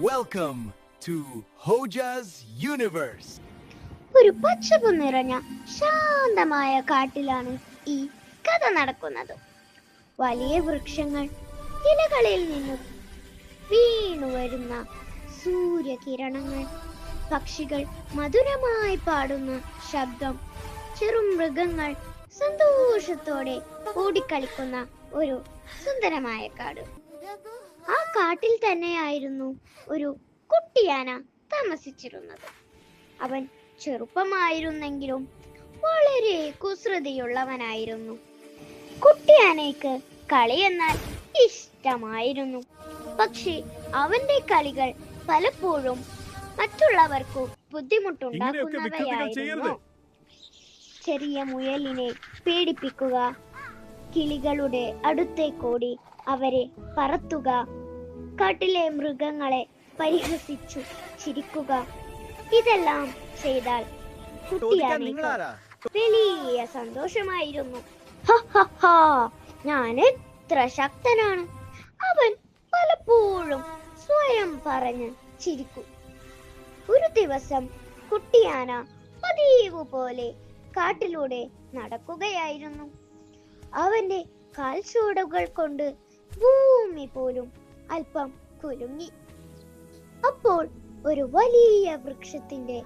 Welcome to Hoja's Universe. ഒരു പച്ചപ്പ് നിറഞ്ഞ ശാന്തമായ കാട്ടിലാണ് ഈ കഥ നടക്കുന്നത്. വലിയ വൃക്ഷങ്ങൾ ഇലകളിൽ നിന്നും വീണു വരുന്ന സൂര്യകിരണങ്ങൾ. പക്ഷികൾ മധുരമായി പാടുന്ന ശബ്ദം ചെറു മൃഗങ്ങൾ സന്തോഷത്തോടെ ഓടിക്കളിക്കുന്ന ഒരു സുന്ദരമായ കാട്. ആ കാട്ടിൽ തന്നെയായിരുന്നു ഒരു കുട്ടിയാന താമസിച്ചിരുന്നത്. അവൻ ചെറുപ്പമായിരുന്നെങ്കിലും വളരെ കുസൃതിയുള്ളവനായിരുന്നു. കുട്ടിയാനയ്ക്ക് കളി എന്നാൽ ഇഷ്ടമായിരുന്നു. പക്ഷേ അവന്റെ കളികൾ പലപ്പോഴും മറ്റുള്ളവർക്കു. ബുദ്ധിമുട്ടുണ്ടാക്കുന്നവയായിരുന്നു. ചെറിയ മുയലിനെ പേടിപ്പിക്കുക കിളികളുടെ അടുത്തേക്കോടി അവരെ പറത്തുക. കാട്ടിലെ മൃഗങ്ങളെ പരിഹസിച്ചു ചിരിക്കുക. ഇതെല്ലാം ചെയ്താൽ വലിയ സന്തോഷമായിരുന്നു. ഞാൻ എത്ര ശക്തനാണ്. അവൻ പലപ്പോഴും സ്വയം പറഞ്ഞ് ചിരിക്കും. ഒരു ദിവസം കുട്ടിയാന പതിവ് പോലെ കാട്ടിലൂടെ നടക്കുകയായിരുന്നു. അവന്റെ കാൽച്ചുവടുകൾ കൊണ്ട് ഭൂമി പോലും അല്പം കുലുങ്ങി. അപ്പോൾ ഒരു വലിയ വൃക്ഷത്തിന്റെ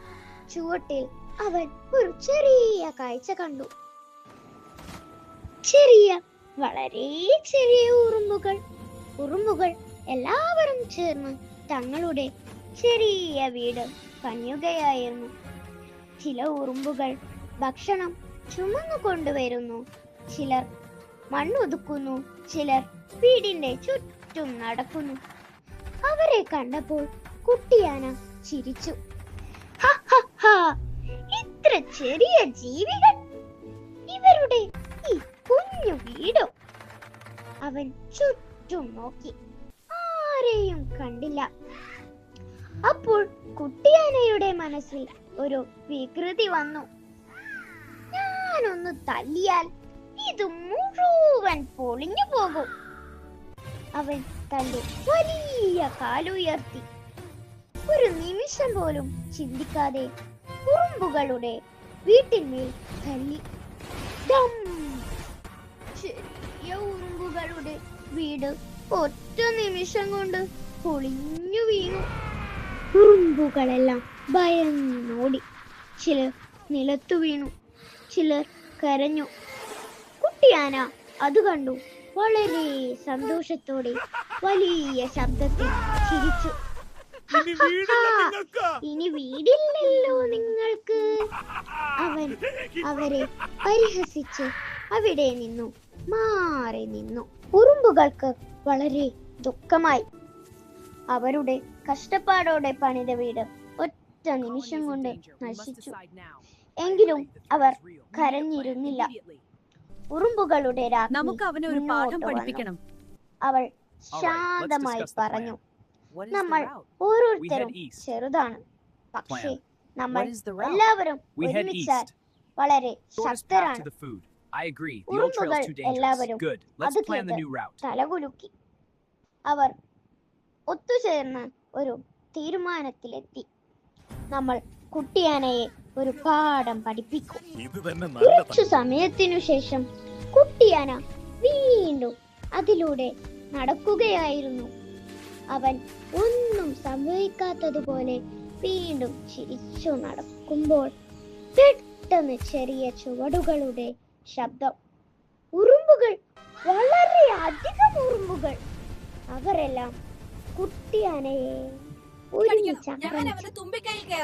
ചുവട്ടിൽ അവൻ ഒരു ചെറിയ കാഴ്ച കണ്ടു. ചെറിയ വളരെ ചെറിയ ഉറുമ്പുകൾ. ഉറുമ്പുകൾ എല്ലാവരും ചേർന്ന് തങ്ങളുടെ ചെറിയ വീട് പണിയുകയായിരുന്നു. ചില ഉറുമ്പുകൾ ഭക്ഷണം ചുമന്നു കൊണ്ടുവരുന്നു ചിലർ മണ്ണൊതുക്കുന്നു ചിലർ വീടിന്റെ ചുറ്റും നടക്കുന്നു. അവരെ കണ്ടപ്പോൾ കുട്ടിയാന ചിരിച്ചു. "ഹ, ഹ, ഹ, ഇത്ര ചെറിയ ജീവികൾ. ഇവരുടെ ഈ കുഞ്ഞു വീടോ. അവൻ ചുറ്റും നോക്കി. ആരെയും കണ്ടില്ല. അപ്പോൾ കുട്ടിയാനയുടെ മനസ്സിൽ ഒരു വികൃതി വന്നു. ഞാനൊന്ന് തല്ലിയാൽ ഇത് മുഴുവൻ പൊളിഞ്ഞു പോകും. അവൻ തന്റെ വലിയ കാലുയർത്തി ഒരു നിമിഷം പോലും ചിന്തിക്കാതെ കുറുമ്പുകളുടെ വീട്ടിന്മേൽ തല്ലി. ഉറുമ്പുകളുടെ വീട് ഒറ്റ നിമിഷം കൊണ്ട് പൊളിഞ്ഞു വീണു. ഉറുമ്പുകളെല്ലാം ഭയന്നോടി ചിലർ നിലത്തു വീണു. ചിലർ കരഞ്ഞു. കുട്ടിയാന. അത് കണ്ടു. വളരെ സന്തോഷത്തോടെ വലിയ ശബ്ദത്തിൽ ചിരിച്ചു. ഇനി വീടില്ലല്ലോ നിങ്ങൾക്ക്. അവൻ അവരെ പരിഹസിച്ച് അവിടെ നിന്നു മാറി നിന്നു. ഉറുമ്പുകൾക്ക് വളരെ ദുഃഖമായി. അവരുടെ കഷ്ടപ്പാടോടെ പണിത വീട് ഒറ്റ നിമിഷം കൊണ്ട് നശിച്ചു. എങ്കിലും അവർ കരഞ്ഞിരുന്നില്ല. ഉറുമ്പുകളുടെ നമുക്ക് അവനെ ഒരു പാഠം പഠിപ്പിക്കണം. അവൾ ശാന്തമായി പറഞ്ഞു നമ്മൾ ഓരോരുത്തരും ചെറുതാണ്. പക്ഷേ നമ്മൾ? എല്ലാവരും ഒരുമിച്ചാൽ വളരെ ശക്തരാണ്. dangerous. എല്ലാവരും അത് കേട്ട് തലകുലുക്കി. അവർ ഒത്തുചേർന്ന് ഒരു തീരുമാനത്തിലെത്തി. നമ്മൾ കുട്ടിയാനയെ ഒരു പാഠം പഠിപ്പിക്കും. കുറച്ചു സമയത്തിനു ശേഷം കുട്ടിയാന വീണ്ടും അതിലൂടെ നടക്കുകയായിരുന്നു. അവൻ ഒന്നും സംഭവിക്കാത്തതുപോലെ വീണ്ടും ചിരിച്ചു നടക്കുമ്പോൾ പെട്ടെന്ന് ചെറിയ ചുവടുകളുടെ ശബ്ദം. ഉറുമ്പുകൾ വളരെ അധികം ഉറുമ്പുകൾ. അവരെല്ലാം കുട്ടിയാനയെ ഒരുമിച്ചക്രമിച്ചു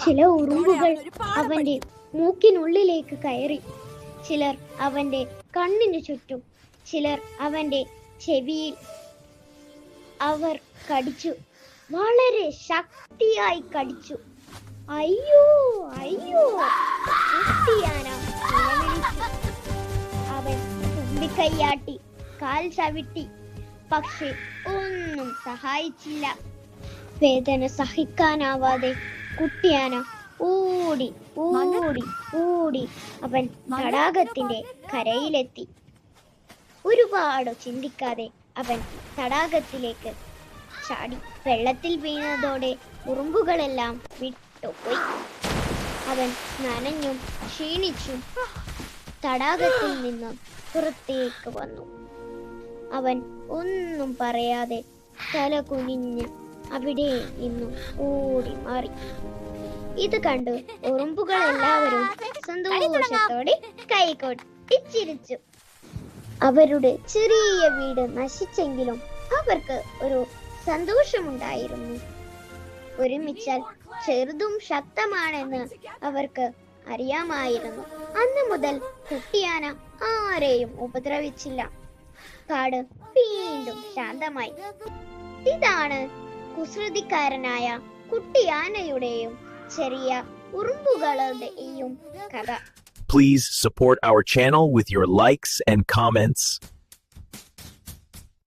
ചില ഉറുമ്പുകൾ അവന്റെ മൂക്കിനുള്ളിലേക്ക് കയറി. ചിലർ അവന്റെ കണ്ണിനു ചുറ്റും ചിലർ അവന്റെ ചെവിയിൽ അവർ കടിച്ചു. വളരെ ശക്തിയായി കടിച്ചു. അയ്യോ അയ്യോ കുട്ടിയാന അവൻ തുമ്പിക്കൈയാട്ടി കാൽ ചവിട്ടി. പക്ഷെ ഒന്നും സഹായിച്ചില്ല. വേദന സഹിക്കാനാവാതെ കുട്ടിയാന ഓടി ഓടി ഓടി അവൻ തടാകത്തിന്റെ കരയിലെത്തി. ഒരുപാട് ചിന്തിക്കാതെ അവൻ തടാകത്തിലേക്ക് ചാടി വെള്ളത്തിൽ വീണതോടെ ഉറുമ്പുകളെല്ലാം വിട്ടുപോയി. അവൻ നനഞ്ഞും ക്ഷീണിച്ചും തടാകത്തിൽ നിന്ന് പുറത്തേക്ക് വന്നു. അവൻ ഒന്നും പറയാതെ തല കുനിഞ്ഞ് അവിടെ നിന്നും ഓടി മാറി. ഇത് കണ്ട് ഉറുമ്പുകൾ എല്ലാവരും സന്തോഷത്തോടെ കൈകൊട്ടി ചിരിച്ചു. അവരുടെ ചെറിയ വീട് നശിച്ചെങ്കിലും അവർക്ക് ഒരു സന്തോഷമുണ്ടായിരുന്നു. ഒരുമിച്ചാൽ ചെറുതും ശക്തമാണെന്ന് അവർക്ക് അറിയാമായിരുന്നു. അന്ന് മുതൽ കുട്ടിയാന ആരെയും ഉപദ്രവിച്ചില്ല. കാട് വീണ്ടും ശാന്തമായി. ഇതാണ് കുസൃതിക്കാരനായ കുട്ടിയാനയുടെയും ചെറിയ ഉറുമ്പുകളുടെയും കഥ Please support our channel with your likes and comments.